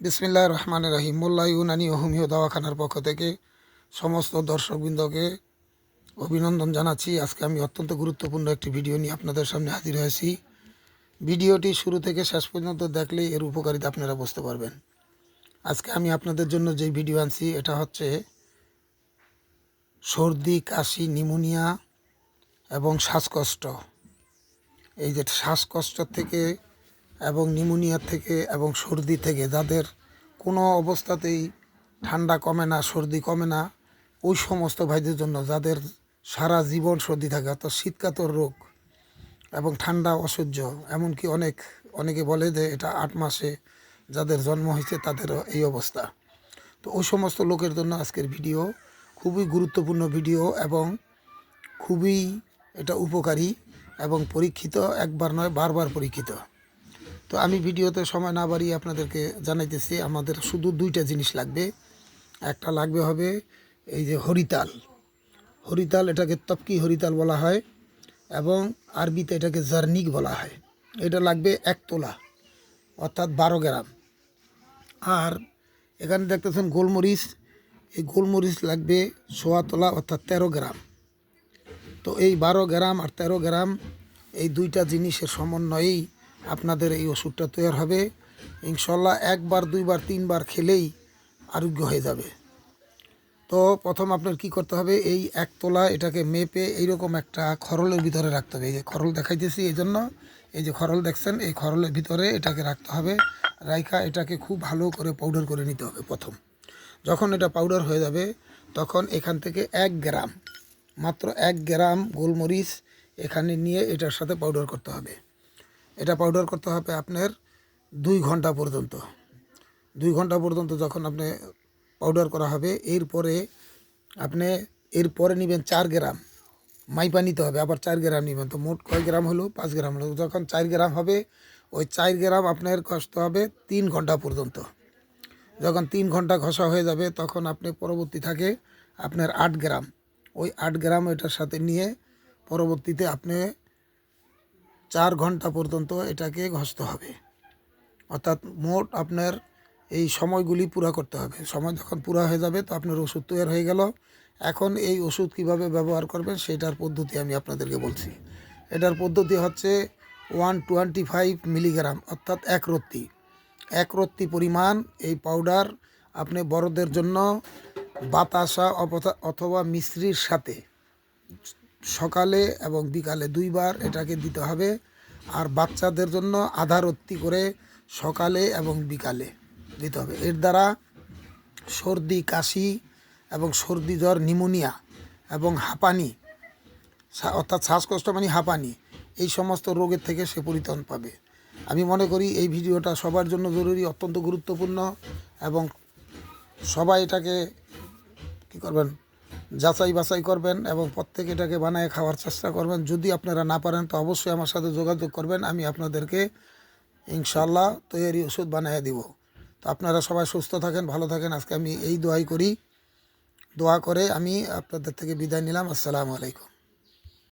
বিসমিল্লাহ রহমান রহিম। মোল্লা ইউনানি ও হোমিও দাওয়াখানার পক্ষ থেকে সমস্ত দর্শকবৃন্দকে অভিনন্দন জানাচ্ছি। আজকে আমি অত্যন্ত গুরুত্বপূর্ণ একটি ভিডিও নিয়ে আপনাদের সামনে হাজির হয়েছি। ভিডিওটি শুরু থেকে শেষ পর্যন্ত দেখলে এর উপকারিতা আপনারা বুঝতে পারবেন। আজকে আমি আপনাদের জন্য যে ভিডিও আনছি, এটা হচ্ছে সর্দি, কাশি, নিমোনিয়া এবং শ্বাসকষ্ট। এই যে শ্বাসকষ্ট থেকে এবং নিউমোনিয়া থেকে এবং সর্দি থেকে যাদের কোনো অবস্থাতেই ঠান্ডা কমে না, সর্দি কমে না, ওই সমস্ত ভাইদের জন্য যাদের সারা জীবন সর্দি থাকে, অর্থাৎ শীতকাতর রোগ এবং ঠান্ডা, অসহ্য, এমনকি অনেক, অনেকে বলে যে এটা আট মাসে যাদের জন্ম হয়েছে তাদের এই অবস্থা। তো ওই সমস্ত লোকের জন্য আজকের ভিডিও খুবই গুরুত্বপূর্ণ ভিডিও এবং খুবই এটা উপকারী এবং পরীক্ষিত, একবার নয়, বারবার পরীক্ষিত। তো আমি ভিডিওতে সময় না বাড়িয়ে আপনাদেরকে জানাইতেছি, আমাদের শুধু দুইটা জিনিস লাগবে। একটা লাগবে হবে এই যে হরিতাল। হরিতাল এটাকে তপকি হরিতাল বলা হয় এবং আরবিতে এটাকে জার্নিক বলা হয়। এটা লাগবে এক তোলা, অর্থাৎ বারো গ্রাম। আর এখানে দেখতেছেন গোলমরিচ, এই গোলমরিচ লাগবে সোয়া তোলা, অর্থাৎ তেরো গ্রাম। তো এই বারো গ্রাম আর তেরো গ্রাম এই দুইটা জিনিসের সমন্বয়েই আপনাদের এই ওষুধটা তৈরি হবে। ইনশাল্লাহ একবার, দুইবার, তিনবার খেলেই আরোগ্য হয়ে যাবে। তো প্রথম আপনার কি করতে হবে, এই এক তোলা এটাকে মেপে এইরকম একটা খরলের ভিতরে রাখতে হবে। এই যে খরল দেখাইতেছি এই জন্য এই যে খরল দেখছেন, এই খরলের ভিতরে এটাকে রাখতে হবে। রাইখা এটাকে খুব ভালো করে পাউডার করে নিতে হবে প্রথম। যখন এটা পাউডার হয়ে যাবে, তখন এখান থেকে এক গ্রাম, মাত্র এক গ্রাম গোলমরিচ এখানে নিয়ে এটার সাথে পাউডার করতে হবে। এটা পাউডার করতে হবে আপনার দুই ঘণ্টা পর্যন্ত। দুই ঘণ্টা পর্যন্ত যখন আপনি পাউডার করা হবে, এরপরে আপনি এরপরে নেবেন চার গ্রাম। মাইপা নিতে হবে, আবার চার গ্রাম নেবেন। তো মোট কয় গ্রাম হলো? পাঁচ গ্রাম হলো। যখন চার গ্রাম হবে, ওই চার গ্রাম আপনার কষ্ট হবে তিন ঘণ্টা পর্যন্ত। যখন তিন ঘণ্টা ঘষা হয়ে যাবে, তখন আপনি পরবর্তী থাকে আপনার আট গ্রাম। ওই আট গ্রাম এটার সাথে নিয়ে পরবর্তীতে আপনি চার ঘণ্টা পর্যন্ত এটাকে ঘষতে হবে। অর্থাৎ মোট আপনার এই সময়গুলি পুরা করতে হবে। সময় যখন পুরা হয়ে যাবে তো আপনার ওষুধ তৈরি হয়ে গেল। এখন এই ওষুধ কীভাবে ব্যবহার করবেন সেটার পদ্ধতি আমি আপনাদেরকে বলছি। এটার পদ্ধতি হচ্ছে ওয়ান টোয়েন্টি ফাইভ মিলিগ্রাম, অর্থাৎ এক রত্তি। এক রত্তি পরিমাণ এই পাউডার আপনি বড়দের জন্য বাতাসা অথবা মিশ্রির সাথে সকালে এবং বিকালে দুইবার এটাকে দিতে হবে। আর বাচ্চাদের জন্য আধা রত্তি করে সকালে এবং বিকালে দিতে হবে। এর দ্বারা সর্দি, কাশি এবং সর্দি, জ্বর, নিমোনিয়া এবং হাঁপানি অর্থাৎ শ্বাসকষ্ট মানে হাঁপানি, এই সমস্ত রোগের থেকে সে পরিত্রাণ পাবে। আমি মনে করি এই ভিডিওটা সবার জন্য জরুরি, অত্যন্ত গুরুত্বপূর্ণ এবং সবাই এটাকে কী করবেন? যাচাই বাছাই করবেন এবং প্রত্যেকে এটাকে বানায় খাওয়ার চেষ্টা করবেন। যদি আপনারা না পারেন, তো অবশ্যই আমার সাথে যোগাযোগ করবেন। আমি আপনাদেরকে ইনশাল্লাহ তৈরি ওষুধ বানিয়ে দিব। তো আপনারা সবাই সুস্থ থাকেন, ভালো থাকেন। আজকে আমি এই দোয়াই করি। দোয়া করে আমি আপনাদের থেকে বিদায় নিলাম। আসসালামু আলাইকুম।